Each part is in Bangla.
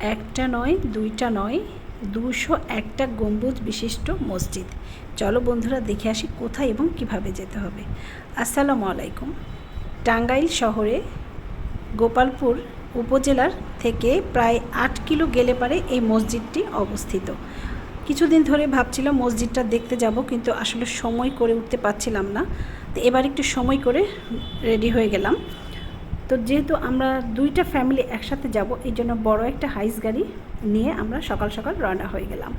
একটা নয়, দুইটা নয়, দুশো একটা গম্বুজ বিশিষ্ট মসজিদ। চলো বন্ধুরা দেখে আসি কোথায় এবং কীভাবে যেতে হবে। আসসালামু আলাইকুম। টাঙ্গাইল শহরে গোপালপুর উপজেলার থেকে প্রায় আট কিলো গেলে পারে এই মসজিদটি অবস্থিত। কিছুদিন ধরে ভাবছিলাম মসজিদটা দেখতে যাব, কিন্তু আসলে সময় করে উঠতে পারছিলাম না। তো এবার একটু সময় করে রেডি হয়ে গেলাম। তো যেহেতু আমরা দুইটা ফ্যামিলি একসাথে যাব, এই জন্য বড় একটা হাইস গাড়ি নিয়ে আমরা সকাল সকাল রওনা হয়ে গেলাম।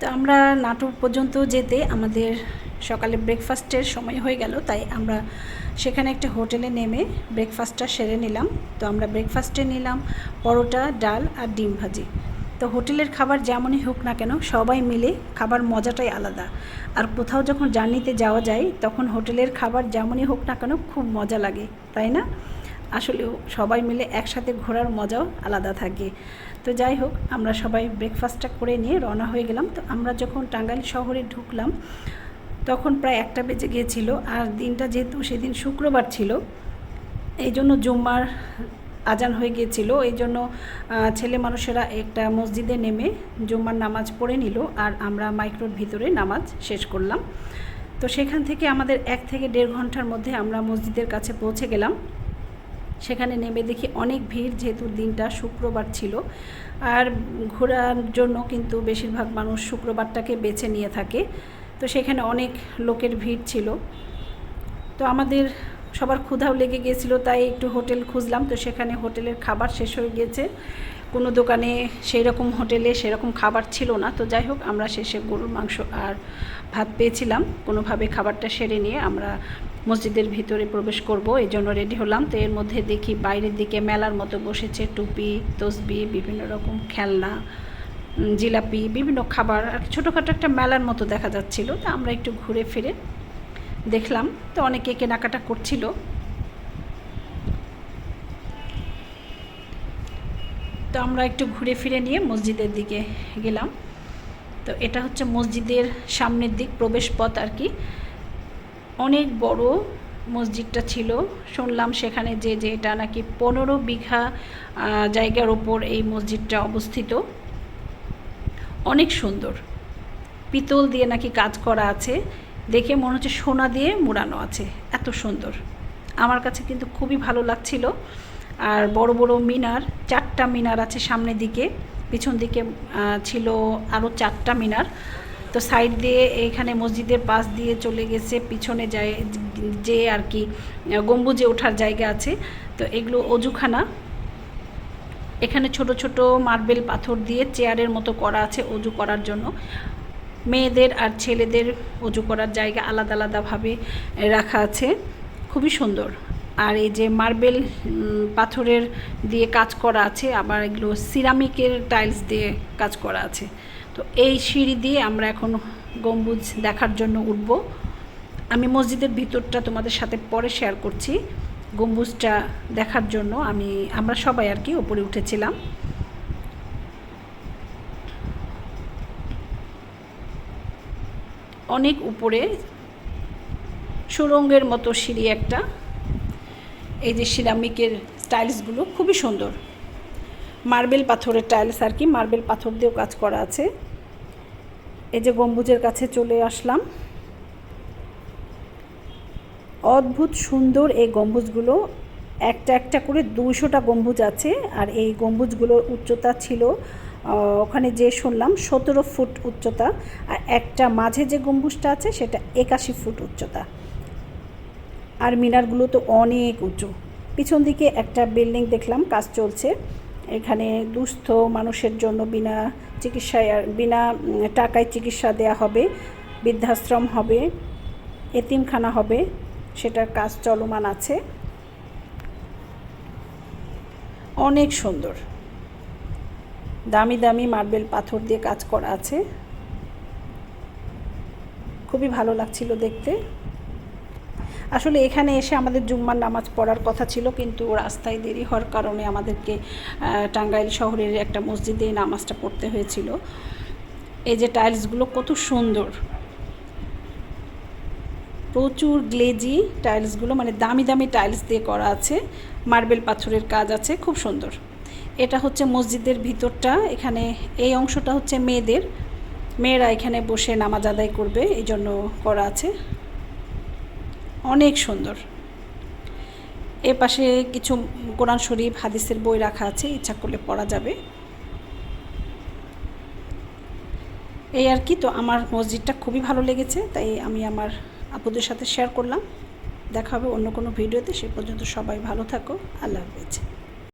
তো আমরা নাটোর পর্যন্ত যেতে আমাদের সকালে ব্রেকফাস্টের সময় হয়ে গেল, তাই আমরা সেখানে একটা হোটেলে নেমে ব্রেকফাস্টটা সেরে নিলাম। তো আমরা ব্রেকফাস্টে নিলাম পরোটা, ডাল আর ডিম ভাজি। তো হোটেলের খাবার যেমনই হোক না কেন, সবাই মিলে খাবার মজাটাই আলাদা। আর কোথাও যখন জার্নিতে যাওয়া যায়, তখন হোটেলের খাবার যেমনই হোক না কেন, খুব মজা লাগে, তাই না? আসলেও সবাই মিলে একসাথে ঘোরার মজাও আলাদা থাকে। তো যাই হোক, আমরা সবাই ব্রেকফাস্টটা করে নিয়ে রওনা হয়ে গেলাম। তো আমরা যখন টাঙ্গাইল শহরে ঢুকলাম তখন প্রায় একটা বেজে গিয়েছিল আর দিনটা যেহেতু সেদিন শুক্রবার ছিল, এই জন্য জুম্মার আজান হয়ে গিয়েছিল। এই জন্য ছেলে মানুষেরা একটা মসজিদে নেমে জুম্মার নামাজ পড়ে নিল আর আমরা মাইক্রোর ভিতরে নামাজ শেষ করলাম। তো সেখান থেকে আমাদের এক থেকে দেড় ঘণ্টার মধ্যে আমরা মসজিদের কাছে পৌঁছে গেলাম। সেখানে নেমে দেখি অনেক ভিড় যেহেতু দিনটা শুক্রবার ছিল। আর ঘোরার জন্য কিন্তু বেশিরভাগ মানুষ শুক্রবারটাকে বেছে নিয়ে থাকে। তো সেখানে অনেক লোকের ভিড় ছিল। তো আমাদের সবার ক্ষুধাও লেগে গিয়েছিল, তাই একটু হোটেল খুঁজলাম। তো সেখানে হোটেলের খাবার শেষ হয়ে গিয়েছে। কোনো দোকানে সেই রকম হোটেলে সেরকম খাবার ছিল না। তো যাই হোক, আমরা শেষে গরুর মাংস আর ভাত পেয়েছিলাম। কোনোভাবে খাবারটা সেরে নিয়ে আমরা মসজিদের ভিতরে প্রবেশ করব, এই জন্য রেডি হলাম। তো এর মধ্যে দেখি বাইরের দিকে মেলার মতো বসেছে টুপি, তসবি, বিভিন্ন রকম খেলনা জিলাপি, বিভিন্ন খাবার, আর ছোটোখাটো একটা মেলার মতো দেখা যাচ্ছিল। তো আমরা একটু ঘুরে ফিরে দেখলাম। তো অনেকে কেনাকাটা করছিল। তো আমরা একটু ঘুরে ফিরে নিয়ে মসজিদের দিকে গেলাম। তো এটা হচ্ছে মসজিদের সামনের দিক প্রবেশ পথ আর কি। অনেক বড় মসজিদটা ছিল। শুনলাম সেখানে যে যে এটা নাকি পনেরো বিঘা জায়গার ওপর এই মসজিদটা অবস্থিত। অনেক সুন্দর। পিতল দিয়ে নাকি কাজ করা আছে। দেখে মনে হচ্ছে সোনা দিয়ে মোড়ানো আছে। এত সুন্দর। আমার কাছে কিন্তু খুবই ভালো লাগছিল। আর বড় বড় মিনার, চারটা মিনার আছে সামনের দিকে। পিছন দিকে ছিল আরও চারটা মিনার। তো সাইড দিয়ে এখানে মসজিদের পাশ দিয়ে চলে গেছে। পিছনে যায় যে আর কি, গম্বুজে ওঠার জায়গা আছে। তো এগুলো অজুখানা। এখানে ছোট ছোট মার্বেল পাথর দিয়ে চেয়ারের মতো করা আছে অজু করার জন্য। মেয়েদের আর ছেলেদের অজু করার জায়গা আলাদা আলাদাভাবে রাখা আছে। খুবই সুন্দর। আর এই যে মার্বেল পাথরের দিয়ে কাজ করা আছে, আবার এগুলো সিরামিকের টাইলস দিয়ে কাজ করা আছে। তো এই সিঁড়ি দিয়ে আমরা এখন গম্বুজ দেখার জন্য উঠব। আমি মসজিদের ভিতরটা তোমাদের সাথে পরে শেয়ার করছি। গম্বুজটা দেখার জন্য আমি, আমরা সবাই আর কি ওপরে উঠেছিলাম। অনেক উপরে সুরঙ্গের মতো সিঁড়ি একটা। এই যে সিরামিকের টাইলসগুলো খুবই সুন্দর। মার্বেল পাথরের টাইলস আর কি, মার্বেল পাথর দিয়েও কাজ করা আছে। এই যে গম্বুজের কাছে চলে আসলাম। অদ্ভুত সুন্দর এই গম্বুজগুলো। একটা একটা করে দুশোটা গম্বুজ আছে আর এই গম্বুজগুলোর উচ্চতা ছিল ওখানে যে শুনলাম সতেরো ফুট উচ্চতা আর একটা মাঝে যে গম্বুজটা আছে সেটা একাশি ফুট উচ্চতা। আর মিনারগুলো তো অনেক উঁচু। পিছন দিকে একটা বিল্ডিং দেখলাম, কাজ চলছে। এখানে দুস্থ মানুষের জন্য বিনা চিকিৎসায় বিনা টাকায় চিকিৎসা দেয়া হবে, বৃদ্ধাশ্রম হবে, এতিমখানা হবে। সেটার কাজ চলমান আছে। অনেক সুন্দর। দামি দামি মার্বেল পাথর দিয়ে কাজ করা আছে। খুবই ভালো লাগছিল দেখতে। আসলে এখানে এসে আমাদের জুম্মার নামাজ পড়ার কথা ছিল, কিন্তু রাস্তায় দেরি হওয়ার কারণে আমাদেরকে টাঙ্গাইল শহরের একটা মসজিদে নামাজটা পড়তে হয়েছিল। এই যে টাইলসগুলো কত সুন্দর। প্রচুর গ্লেজি টাইলসগুলো মানে দামি দামি টাইলস দিয়ে করা আছে। মার্বেল পাথরের কাজ আছে, খুব সুন্দর। এটা হচ্ছে মসজিদের ভিতরটা, এখানে এই অংশটা হচ্ছে মেয়েদের। মেয়েরা এখানে বসে নামাজ আদায় করবে এই জন্য করা আছে। অনেক সুন্দর। এ পাশে কিছু কোরআন শরীফ, হাদিসের বই রাখা আছে, ইচ্ছা করলে পড়া যাবে। এই আর কি, তো আমার মসজিদটা খুবই ভালো লেগেছে, তাই আমি আমার আপুদের সাথে শেয়ার করলাম। দেখা হবে অন্য কোনো ভিডিওতে। সে পর্যন্ত সবাই ভালো থাকো। আল্লাহ হাফেজ।